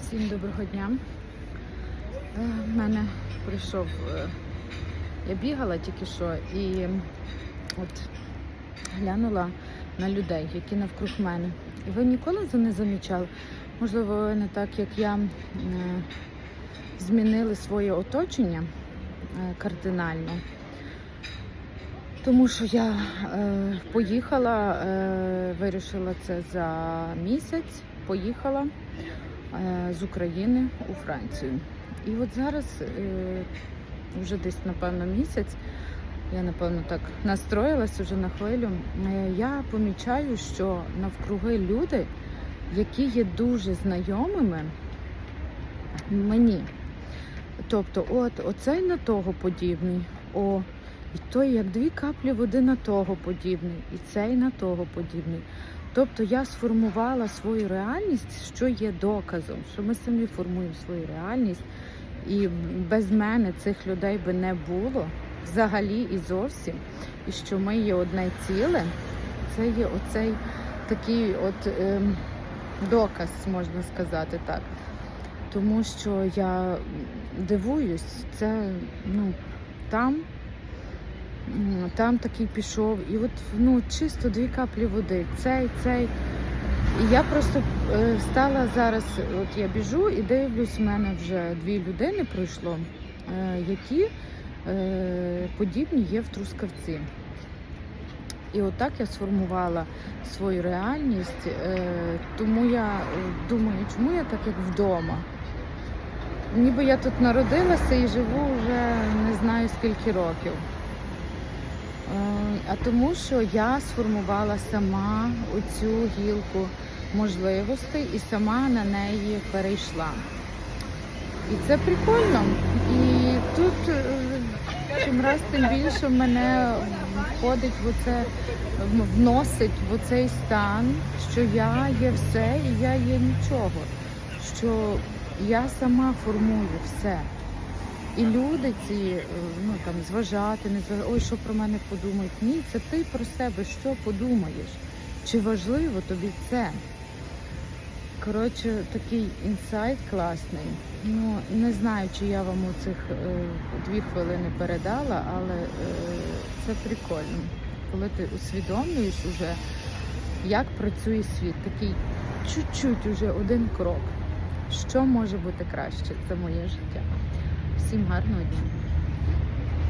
Всім доброго дня. Е, В мене прийшов. е, Я бігала тільки що і от глянула на людей, які навкруг мене. І ви ніколи це не замічали? Можливо, ви не так, як я, е, змінили своє оточення е, кардинально. Тому що я е, поїхала, е, вирішила це за місяць, поїхала е, з України у Францію. І от зараз, е, вже десь, напевно, місяць, я, напевно, так настроїлася вже на хвилю. е, Я помічаю, що навкруги люди, які є дуже знайомими мені. Тобто, от оцей на того подібний, о, і той як дві каплі води на того подібний, і цей на того подібний. Тобто я сформувала свою реальність, що є доказом, що ми самі формуємо свою реальність, і без мене цих людей би не було взагалі і зовсім. І що ми є одне ціле, це є оцей такий от ем, доказ, можна сказати так. Тому що я дивуюсь, це ну там. Там такий пішов, і от ну чисто дві каплі води. Цей, цей. І я просто е, стала зараз, от я біжу і дивлюсь, в мене вже дві людини пройшло, е, які е, подібні є в Трускавці. І отак я сформувала свою реальність, тому я думаю, чому я так як вдома? Ніби я тут народилася і живу вже не знаю скільки років. А тому, що я сформувала сама оцю гілку можливостей і сама на неї перейшла. І це прикольно. І тут е, чим раз тим більше мене входить в оце, вносить в оцей стан, що я є все і я є нічого. Що я сама формую все. І люди ці, е, ну там зважати, не зважати, ой, що про мене подумають. Ні, це ти про себе що подумаєш? Чи важливо тобі це? Коротше, такий інсайт класний. Ну, не знаю, чи я вам у цих е, дві хвилини передала, але е, це прикольно. Коли ти усвідомлюєш уже, як працює світ, такий чуть-чуть уже один крок. Що може бути краще? Це моє життя. Всім гарного дня.